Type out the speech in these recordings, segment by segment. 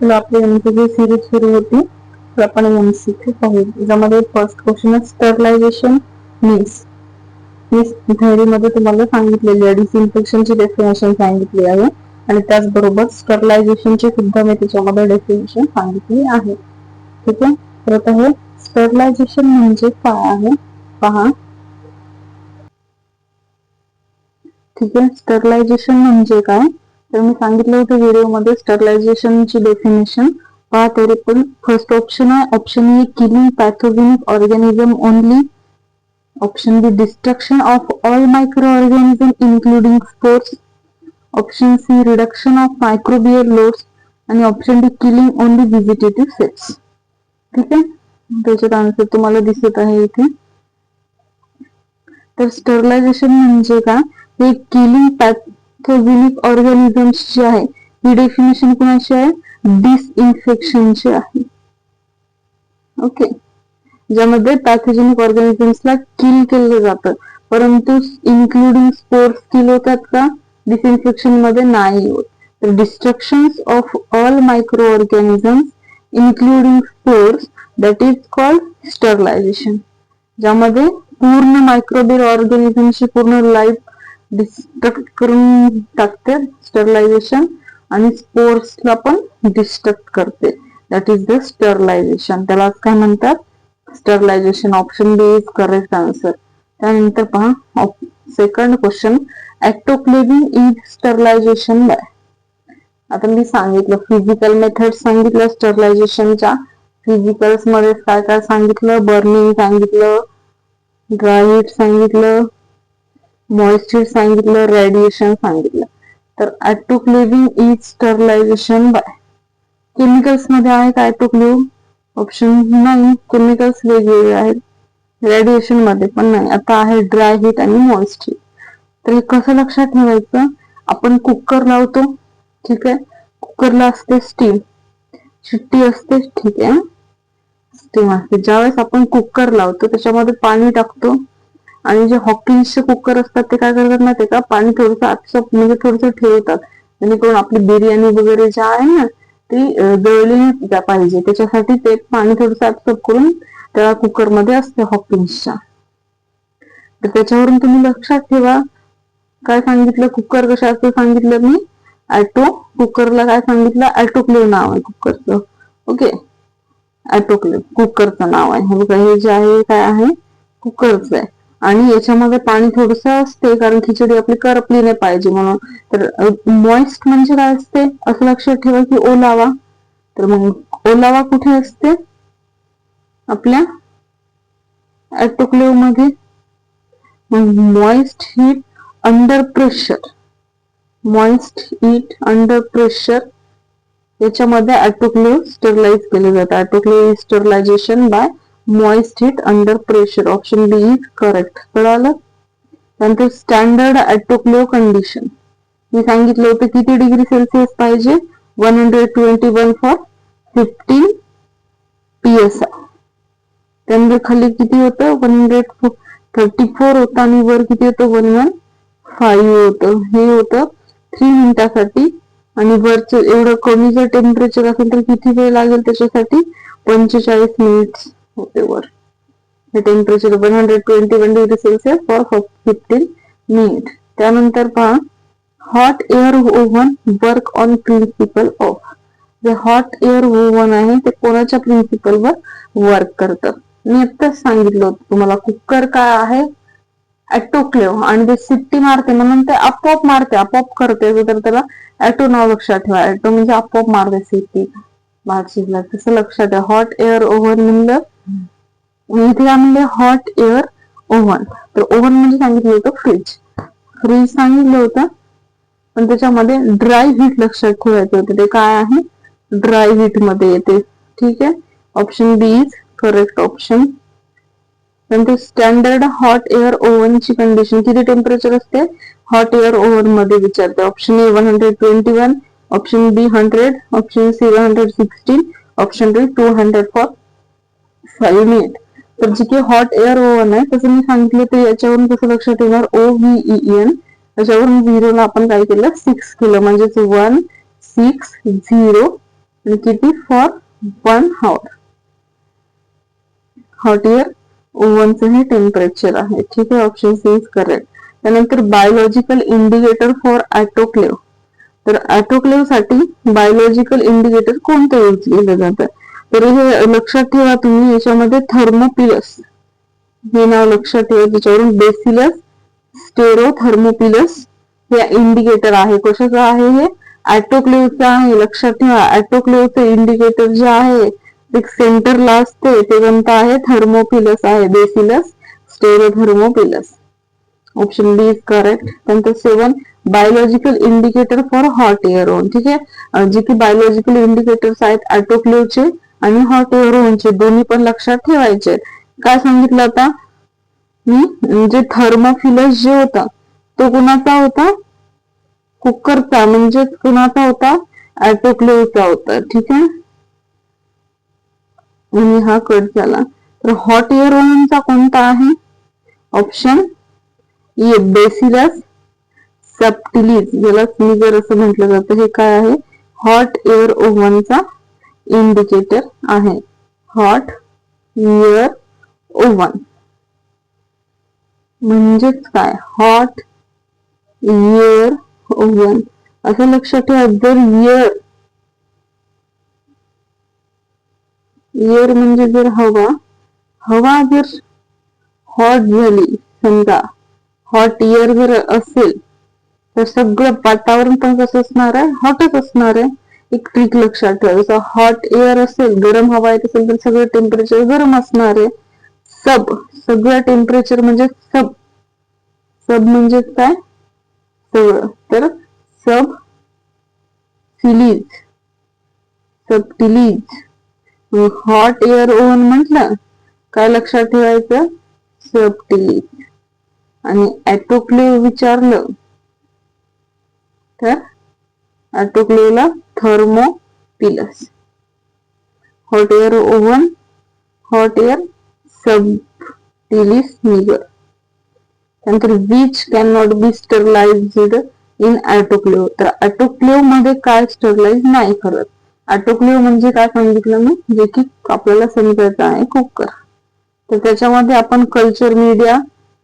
तर आपली MCQ series सुरू होती. तर आपण एमसीक्यू पाहू. याच्यामध्ये फर्स्ट क्वेश्चन आहे स्टरलायझेशन मीन्स मीन्स थेअरीमध्ये तुम्हाला सांगितलेली आहे डिसइन्फेक्शनची डेफिनेशन सांगितली आहे. आणि त्याचबरोबर स्टरलायझेशनची सुद्धा मी त्याच्यामध्ये डेफिनेशन सांगितली आहे. ठीक आहे? परत आहे स्टरलायझेशन म्हणजे काय आहे? पहा. ठीक आहे? स्टरलायझेशन म्हणजे काय? तर मी सांगितलं होतं व्हिडिओमध्ये स्टरलायझेशनची डेफिनेशन पहा तरी पण फ़र्स्ट ऑप्शन आहे option A killing pathogenic organism only option B destruction of all microorganism including sports option C reduction of microbial loads आणि option D killing only vegetative cells ठीक आहे? त्याच्यात आन्सर तुम्हाला दिसत आहे इथे. तर स्टरलायझेशन म्हणजे काय? हे किलिंग पॅथोजेनिक ऑर्गॅनिझम्स जे आहे ही डेफिनेशन कोणाची आहे? डिसइन्फेक्शनची आहे. ओके ज्यामध्ये पॅथोजेनिक ऑर्गॅनिझम्सला किल केलं जातं. परंतु इन्क्लुडिंग स्पोर्ट्स किल होतात का? डिसइन्फेक्शनमध्ये नाही होत. तर destruction of all microorganisms including sports that is called sterilization ज्यामध्ये पूर्ण मायक्रोबियल ऑर्गॅनिझमची पूर्ण लाईफ डिस्ट्रक्ट करून टाकते स्टरलायझेशन आणि स्पोर्ट्सला पण डिस्ट्रक्ट करते. दॅट इज द स्टरलायझेशन त्याला काय म्हणतात? Sterilization option B is correct answer त्यानंतर पहा second question autoclaving is sterilization by आता मी सांगितलं फिजिकल मेथड सांगितलं स्टरलायझेशनच्या फिजिकल्समध्ये काय काय सांगितलं? बर्निंग सांगितलं. ड्राय सांगितलं. मॉइश्चर सांगितलं रेडिएशन सांगितलं. तर ऍटोक्लेव्हिंग इज स्टरलायझेशन बाय केमिकल्समध्ये आहेत ऍटोक्लेव्ह ऑप्शन नाही केमिकल्स वेगवेगळे आहेत. रेडिएशनमध्ये पण नाही. आता आहे ड्राय हीट आणि मॉइस्ट तर हे कसं लक्षात ठेवायचं? आपण कुकर लावतो ठीक आहे? कुकरला असते स्टीम शिट्टी असते ठीक आहे? स्टीम असते. ज्यावेळेस आपण कुकर लावतो त्याच्यामध्ये पाणी टाकतो. आणि जे हॉकिन्सचे कुकर असतात ते काय करतात ना ते का? पाणी थोडस आतसप म्हणजे थोडस ठेवतात. जेणेकरून आपली बिर्याणी वगैरे जे आहे ना ती जळली पाहिजे. त्याच्यासाठी ते पाणी थोडस आतसप करून त्या कुकरमध्ये असते हॉकिन्सच्या तर त्याच्यावरून तुम्ही लक्षात ठेवा काय सांगितलं? कुकर कशा असतं सांगितलं मी? ऍटो कुकरला काय सांगितलं? ऍटोक्लेव नाव आहे कुकरचं ओके ऍटोक्लेव कुकरचं नाव आहे. हे बघा हे जे आहे काय आहे? कुकरचं आहे. आणि याच्यामध्ये पाणी थोडस असते कारण खिचडी आपली करपली नाही पाहिजे म्हणून. तर मॉइस्ट म्हणजे काय असते? असं लक्षात ठेवा की ओलावा. तर मग ओलावा कुठे असते? आपल्या ऍटोक्लेवमध्ये. मग moist heat under pressure moist heat under pressure याच्यामध्ये ऍटोक्लेव स्टरलाइज केले जाते autoclave sterilization by moist heat under pressure option B is correct कळालं? त्यानंतर स्टँडर्ड ऍटोक्लेव कंडिशन मी सांगितलं होतं किती डिग्री सेल्सिअस पाहिजे? One hundred twenty one for fifteen P S I त्यानंतर खाली किती होतं? वन हंड्रेड थर्टी फोर होतं आणि वर किती होतं? वन वन फाईव्ह होतं. हे होतं थ्री मिनिटासाठी. आणि वरचं एवढं कमी जर टेम्परेचर असेल तर किती वेळ लागेल त्याच्यासाठी? पंचेचाळीस मिनिट्स होते वर हे temperature one hundred twenty one degree Celsius for fifteen minute त्यानंतर पहा hot air oven work on principle of J hot air oven आहे ते कोणाच्या प्रिन्सिपलवर वर्क करतं? मी आत्ताच सांगितलं होतं तुम्हाला कुकर काय आहे? ऍटोक्लेव आणि ते सिट्टी मारते म्हणून ते आपोआप मारते आपोआप करते. तर त्याला ऍटो नाव लक्षात ठेवा. ऍटो म्हणजे आपोआप मारते सिट्टी भात तसं लक्षात आहे हॉट एअर ओव्हन म्हणलं इथे म्हणले हॉट एअर ओव्हन तर ओव्हन म्हणजे सांगितलं होतं फ्रीज फ्रीज सांगितलं होतं, पण त्याच्यामध्ये ड्राय हीट लक्षात ठेवायचं होतं. ते काय आहे? ड्राय हीट मध्ये येते. ठीक आहे? Option B is correct option नंतर स्टँडर्ड हॉट एअर ओव्हन ची कंडिशन किती टेम्परेचर असते? हॉट एअर ओव्हन मध्ये विचारते. Option A one hundred twenty one option B hundred option C one hundred sixteen option D two hundred for five minute तर जे काही hot air oven आहे, तसं मी सांगितलं ते याच्यावरून कसं लक्षात येणार? ओ एन त्याच्यावरून झिरोला आपण काय केलं? सिक्स केलं. म्हणजेच वन सिक्स झिरो आणि किती? For one hour hot air ओव्हनचं हे टेम्परेचर आहे. ठीक आहे? ऑप्शन सी इज़ करेक्ट त्यानंतर बायोलॉजिकल इंडिकेटर फॉर ॲटोक्लेव तर साठी बायोलॉजिकल इंडिकेटर कोणतं यूज़ केलं जातं? तर हे लक्षात ठेवा, तुम्ही याच्यामध्ये थर्मोपिलस हे नाव लक्षात ठेवा त्याच्यावरून बेसिलस स्टेरो थर्मोपिलस हे इंडिकेटर आहे. कशाचं आहे हे? ॲटोक्लेवचं आहे. लक्षात ठेवा ॲटोक्लेवचं इंडिकेटर जे आहे एक सेंटरला असते, ते कोणतं आहे? थर्मोपिलस आहे. Bacillus stearothermophilus option B is correct त्यानंतर seven biological indicator for hot air oven ठीक आहे? जे की बायोलॉजिकल इंडिकेटर्स आहेत ॲटोक्लेवचे आणि हॉट एअर उंची दोन्ही पण लक्षात ठेवायचे. काय सांगितलं आता? मी? जे थर्मोफिलस जे होता तो कुणाचा होता? कुकरचा म्हणजे कुणाचा होता? ऍटोक्लेवचा होता ठीक आहे? आणि हा कट झाला. तर हॉट एअर ओव्हनचा कोणता आहे? Option A bacillus subtilis. ज्याला स्निगर असं म्हटलं जातं. हे काय आहे? हॉट एअर ओव्हनचा इंडिकेटर आहे. हॉट म्हणजेच काय? हॉट एअर ओव्हन असं लक्षात जर एअर म्हणजे जर हवा हवा जर हॉट समजा हॉट एअर जर असेल, तर सगळं वातावरण पण कसं असणार हॉटच एक ट्रिक लक्षात ठेवा. जसं हॉट एअर असेल गरम हवा येत असेल तर सगळं टेम्परेचर गरम असणार आहे. सब सगळं टेम्परेचर म्हणजे सब सब म्हणजे काय? सगळं. तर subtilis subtilis hot air oven म्हटलं काय लक्षात ठेवायचं? सबटिलीज आणि ऍटोक्लेव विचारलं. तर ऍटोक्लेवला thermophilus hot air oven hot air subtilis niger त्यानंतर which can not be sterilized in autoclave तर ऍटोक्लेवमध्ये काय स्टरलाइज नाही करत. ऍटोक्लेव म्हणजे काय सांगितलं मी? जे की आपल्याला समजायचं आहे कुकर. तर त्याच्यामध्ये आपण कल्चर मीडिया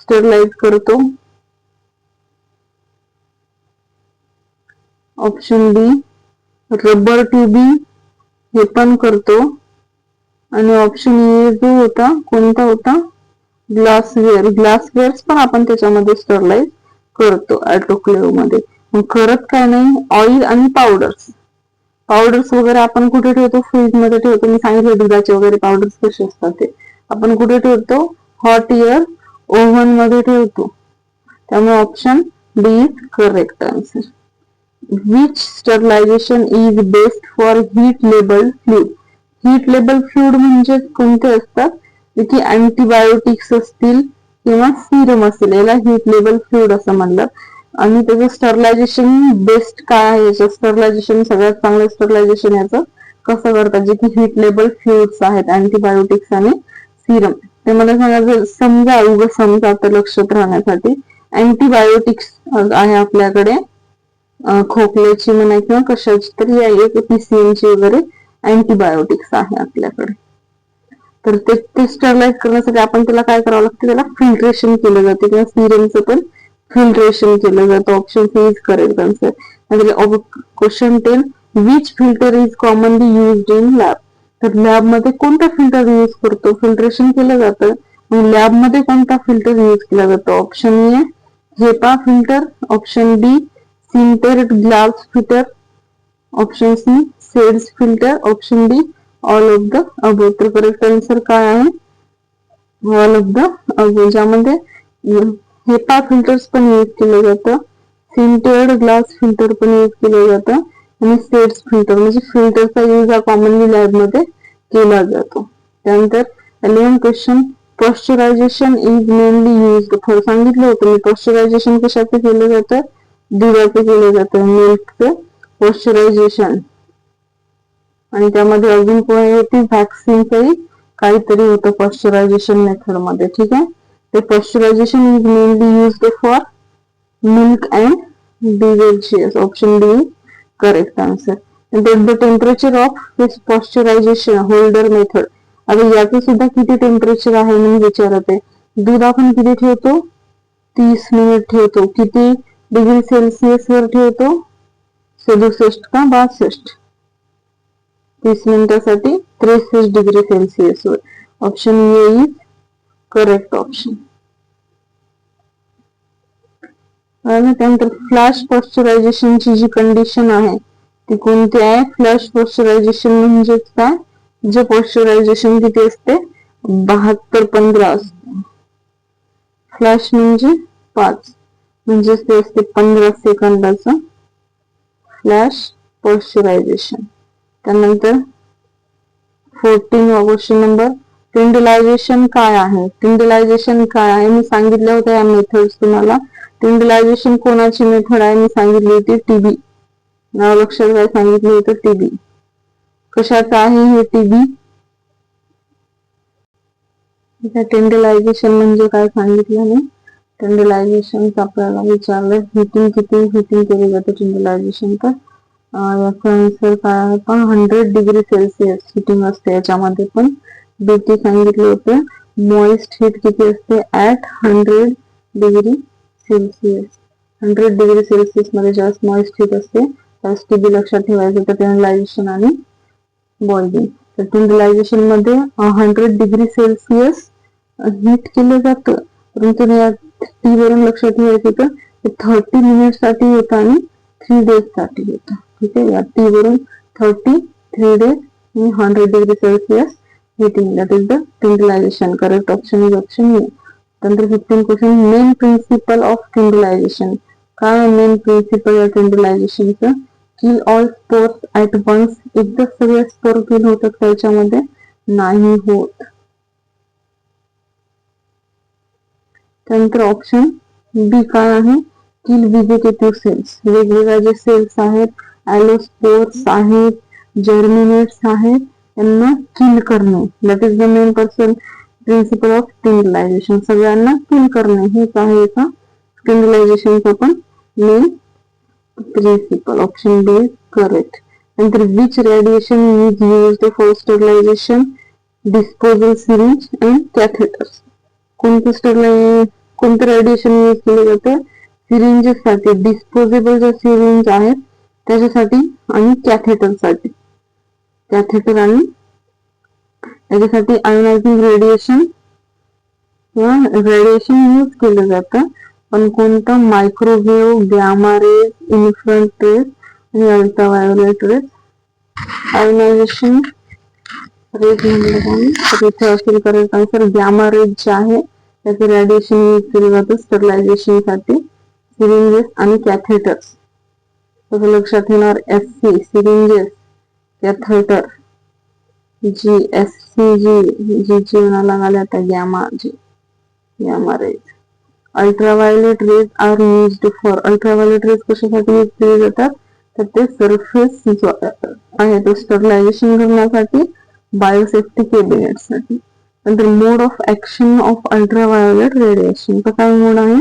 स्टरलाइज करतो. ऑप्शन बी रबर ट्युबिंग हे पण करतो. आणि ऑप्शन ए जो होता कोणता होता? ग्लासवेअर ग्लासवेअर पण आपण त्याच्यामध्ये स्टरलाइज करतो ऑटोक्लेवमध्ये. मग करत काय नाही ऑइल आणि पावडर्स पावडर्स वगैरे आपण कुठे ठेवतो? फ्रीजमध्ये ठेवतो. मी सांगितलं दुधाचे वगैरे पावडर्स कसे असतात ते. आपण कुठे ठेवतो? हॉट एअर ओव्हनमध्ये ठेवतो. त्यामुळे option D is correct answer which sterilization is best for heat labile fluid heat labile fluid म्हणजे कोणते असतात? की अँटीबायोटिक्स असतील किंवा सिरम असेल. याला हीट लेबल फ्लूड असं म्हणलं आणि त्याचं स्टरलायझेशन बेस्ट काय आहे? याचं स्टरलायझेशन सगळ्यात चांगलं स्टरलायझेशन याचं कसं करतात? जे की हीट लेबल फ्लुइड्स आहेत अँटीबायोटिक्स आणि सिरम ते मला सांगा समजा उग समजा तर लक्षात राहण्यासाठी अँटीबायोटिक्स आहे आपल्याकडे. खोकल्याची म्हणा किंवा कशाची तरी एक पीसीएमची वगैरे अँटीबायोटिक्स आहे आपल्याकडे. तर ते स्टरलाइज करण्यासाठी आपण त्याला काय करावं लागतं? त्याला फिल्ट्रेशन केलं जाते किंवा सिरमचं पण फिल्ट्रेशन केलं जातं. Option C is correct answer question ten which filter is commonly use in lab तर लॅब मध्ये कोणता फ़िल्टर यूज़ करतो? फिल्ट्रेशन केलं जातं. लॅब मध्ये कोणता फ़िल्टर यूज़ केला जातो? Option A HEPA filter option B sintered glass filter option C Seitz filter option D all of the above तर करेक्ट आन्सर काय आहे ऑल ऑफ़ द अबो ज्यामध्ये हेपा फिल्टर्स पण यूज़ केलं जातं सिंटेड ग्लास फ़िल्टर यूज़ केलं जातं आणि सेट्स फ़िल्टर म्हणजे फिल्टरचा यूज़ हा कॉमनली लॅब मध्ये जातो त्यानंतर eleven question pasteurization is mainly use सांगितलं होतं मी पॉस्चरायझेशन कशाचं केलं जातं दुधाचं केलं जातं मिल्कचं पॉस्चरायझेशन आणि त्यामध्ये अजून कोण होती व्हॅक्सिनचंही काहीतरी होतं पॉस्चरायझेशन मेथड मध्ये, ठीक आहे? ते pasteurization is mainly use for milk and beverages option D correct answer the temperature of this pasteurization holder method आता याचं सुद्धा किती टेम्परेचर आहे म्हणून विचारत. आहे दूध आपण किती ठेवतो? तीस मिनिट ठेवतो. किती डिग्री सेल्सिअस वर ठेवतो सदुसष्ट का बासष्ट तीस मिनिटासाठी त्रेसष्ट degree Celsius were. Option A is correct option त्यानंतर फ्लॅश पॉस्चरायझेशनची जी कंडिशन आहे, ती कोणती आहे? फ्लॅश पॉस्चरायझेशन म्हणजेच काय? जे पॉस्चरायझेशन किती असते? बहात्तर पंधरा असते. फ्लॅश म्हणजे पाच. म्हणजेच ते असते पंधरा सेकंदाचं फ्लॅश पॉश्चरायझेशन त्यानंतर फोर्टीन क्वेश्चन नंबर टिंडलायझेशन काय आहे? टिंडलायझेशन काय आहे? मी सांगितलं होतं या मेथड्स तुम्हाला. टिंडलायझेशन कोणाची मेथड आहे? मी सांगितली होती टीबी नाव लक्षात काय सांगितलं होतं टीबी कशाचं आहे हे टीबी टेंडलायझेशन म्हणजे काय सांगितलं मी? टेंडलायझेशन आपल्याला विचारलं हिटिंग किती हिटिंग केली जाते टेंडलायझेशन तर याचा आन्सर काय आहे पण हंड्रेड डिग्री सेल्सिअस हिटिंग असते याच्यामध्ये पण बीटी सांगितले होते मॉइस्ट हीट किती असते at hundred degree Celsius hundred degree Celsius मध्ये जास्त मॉइस्ट हीट असते त्यास टीबी लक्षात ठेवायचं तर टेंडलायझेशन आणि बॉइलिंग तर टेंडलायझेशन मध्ये हंड्रेड डिग्री सेल्सिअस हीट केलं जातं परंतु वरून लक्षात ठेवायचं तर थर्टी मिनिट साठी होतं आणि थ्री डेज़ साठी होतं ठीक आहे या टी वरून थर्टी थ्री डेज़ आणि hundred degree Celsius heating, that is the tindalization correct option is option A. नंतर fifteen question main principle of tyndallization काय मेन प्रिन्सिपल या टिंडलायझेशनचं kill all spores at once एकदा सगळे स्पोर किल होतात त्याच्यामध्ये नाही होत। त्यानंतर ऑप्शन बी काय आहे किल व्हिजिटेटिव्ह सेल्स वेगवेगळ्या जे सेल्स आहेत ऍलोस्पोर्स आहेत जर्मिनेट्स आहेत यांना किल करणे. That is the main person principle of tyndallization सगळ्यांना किल करणे. हेच आहे का स्टिंगलायझेशनचं पण main principle option B correct नंतर which radiation is use for sterilization disposal syringe and catheters कोणतं स्टरलाय कोणतं रेडिएशन यूज़ केलं जातं? डिस्पोजेबल जे सिरिंज आहेत, त्याच्यासाठी कॅथेटर साठी कॅथेटर आणि त्याच्यासाठी आयोनायझिंग रेडिएशन रेडिएशन यूज़ केलं जातं. पण कोणतं? Microwave gamma rays infrared rays आणि अल्ट्रावायोलेट रेज आयोनायझेशन रेज म्हणलं तर इथे असेल रेज त्याचे रॅडिएशन यूज केलं जातं स्टरलायझेशनसाठी सिरिंजेस आणि कॅथेटर्स लक्षात ठेवणार S C syringes catheter G S C G जी जीवनाला आल्या आता gamma ji gamma rays ultraviolet rays are used for ultraviolet rays कशासाठी यूज केले जातात? तर ते सरफेस जो आहे तो स्टरलायझेशन करण्यासाठी बायोसेफ्टी केबिनेटसाठी नंतर mode of action of ultraviolet radiation तर काय मोड आहे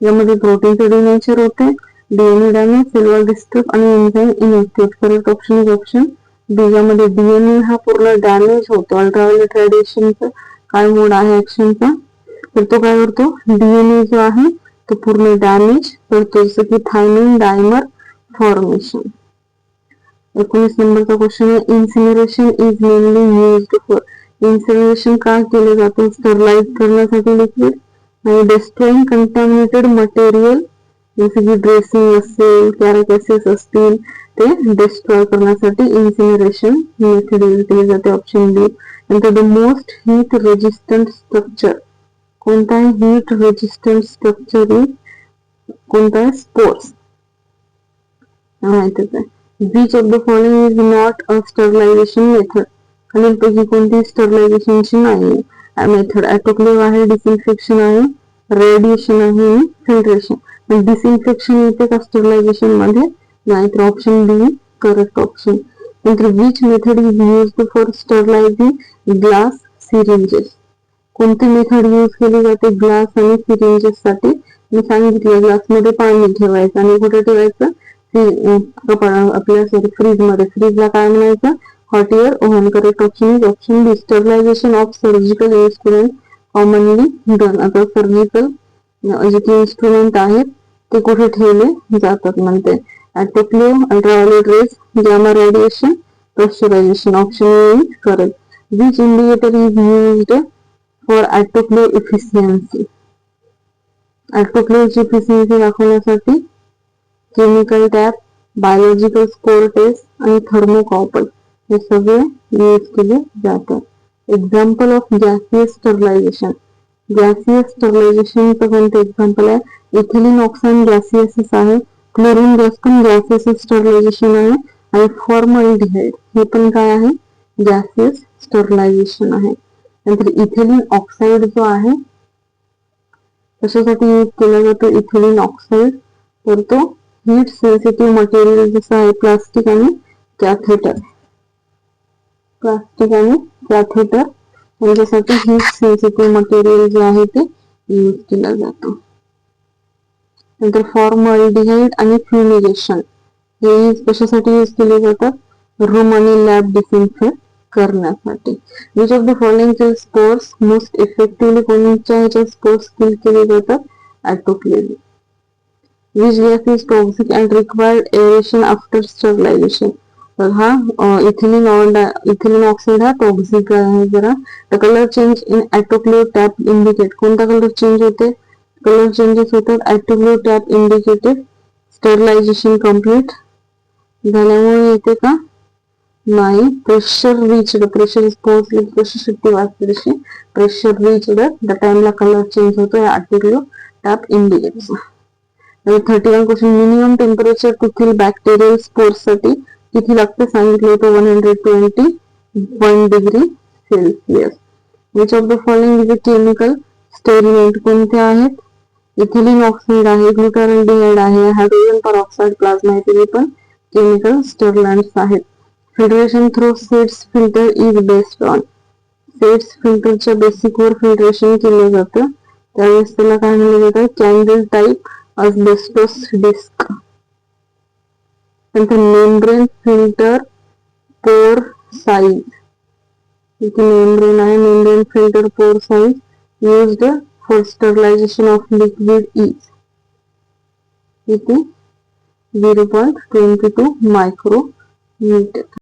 यामध्ये प्रोटीनचे डिनेचर होते डीएनए डॅमेज सेल्युलर डिस्टर्ब आणि enzyme inactive correct option is option बीजामध्ये DNA हा पूर्ण डॅमेज होतो अल्ट्राव्हायोलेट रेडिएशनचा काय मोड आहे ऍक्शनचा तर तो काय करतो डीएनए जो आहे तो पूर्ण डॅमेज करतो जसं की थायमिन डायमर फॉर्मेशन एकोणीस नंबरचा क्वेश्चन आहे incineration is mainly use for incineration का केलं जातं स्टरलाइज करण्यासाठी लिक्विड आणि डेस्ट्रॉइंग कंटॅमिनेटेड मटेरियल जसे की ड्रेसिंग असेल कॅरेकॅसेस असतील ते डिस्ट्रॉय करण्यासाठी इन्सिनरेशन मेथड यूज़ केली जाते ऑप्शन बी नंतर the most heat resistant structure कोणता हीट रेजिस्टंट स्ट्रक्चर इज़ कोणता आहे स्पोर्ट्स माहितच आहे which of the following is not a sterilization method खालीलपैकी कोणती स्टरलायझेशनची नाही. मेथड ऍटोक्लेव्ह आहे डिसइन्फेक्शन आहे. रेडिएशन आहे. फिल्ट्रेशन डिसइन्फेक्शन येते का स्टरलायझेशन मध्ये? नाहीतर ऑप्शन बी करेक्ट ऑप्शन नंतर which method is used for sterilizing glass syringes कोणती मेथड यूज़ केली जाते ग्लास आणि सिरिंजेस साठी? मी सांगितलं ग्लास मध्ये पाणी ठेवायचं आणि कुठे ठेवायचं? आपल्या सॉरी फ्रीज मध्ये. फ्रीजला काय म्हणायचं? Hot oven correct option is option B sterilization of surgical instrument commonly done आता सर्जिकल जे काही इन्स्ट्रुमेंट आहेत ते कुठे ठेवले जातात म्हणते autoclave ultraviolet rays gamma radiation option A is correct. Which indicator is used for autoclave efficiency? autoclave efficiency दाखवण्यासाठी chemical tape biological spore test आणि थर्मोकॉपल हे सगळे use example of gaseous sterilization gaseous स्टरलायझेशनचं कोणतं एक्झाम्पल आहे ethylene oxide gaseous आहे chlorine gas आणि formaldehyde हे पण काय आहे गॅसियस स्टरलायझेशन आहे नंतर इथिलिन ऑक्साईड जो आहे कशासाठी यूज़ केला जातो इथिलिन ऑक्साईड तर तो हीट सेन्सिटिव्ह मटेरियल जसं आहे प्लास्टिक आणि कॅथेटर प्लास्टिक आणि कॅथेटर यांच्यासाठी सेन्सिटिव्ह मटेरियल जे आहे ते यूज़ केला जातो. नंतर आणि फ्युमिगेशन हे कशासाठी यूज़ केले जातात रूम आणि लॅब डिसइन्फेक्ट करण्यासाठी. Which of the following spores most effectively कोणत्या ह्याच्या स्पोर्स किल केले जातात? Which gas is toxic and required aeration after sterilization हा इथिलिन इथिलिन ऑक्साईड हा टॉक्सिक आहे जरा। The colour change in autoclave tape indicate कोणता कलर चेंज होते? कलर चेंजेस होतात autoclave tape indicated sterilization complete झाल्यामुळे येते का नाही प्रेशर रिचड प्रेशर पोहोचले कशी शक्ती वाचते प्रेशर रिचड द टाइमला कलर चेंज होतो article tape indicates thirty one question minimum temperature to kill bacterial spores साठी किती लागते सांगितलं होतं one hundred twenty following is a chemical sterilant कोणते आहेत? इथिलिन ऑक्साईड आहे ग्लुटारल्डिहाइड आहे हायड्रोजन परऑक्साईड प्लाझ्मा हे पण केमिकल स्टरलँड्स आहेत. Filtration through Seitz filter is based on Seitz फिल्टरच्या बेसिकवर फिल्ट्रेशन केलं जातं. त्यावेळेस त्याला काय म्हणलं जातं? Candle type asbestos disc and the membrane filter pore size. The membrane and membrane filter pore size used for sterilization of liquid is it is 0.22 micrometer.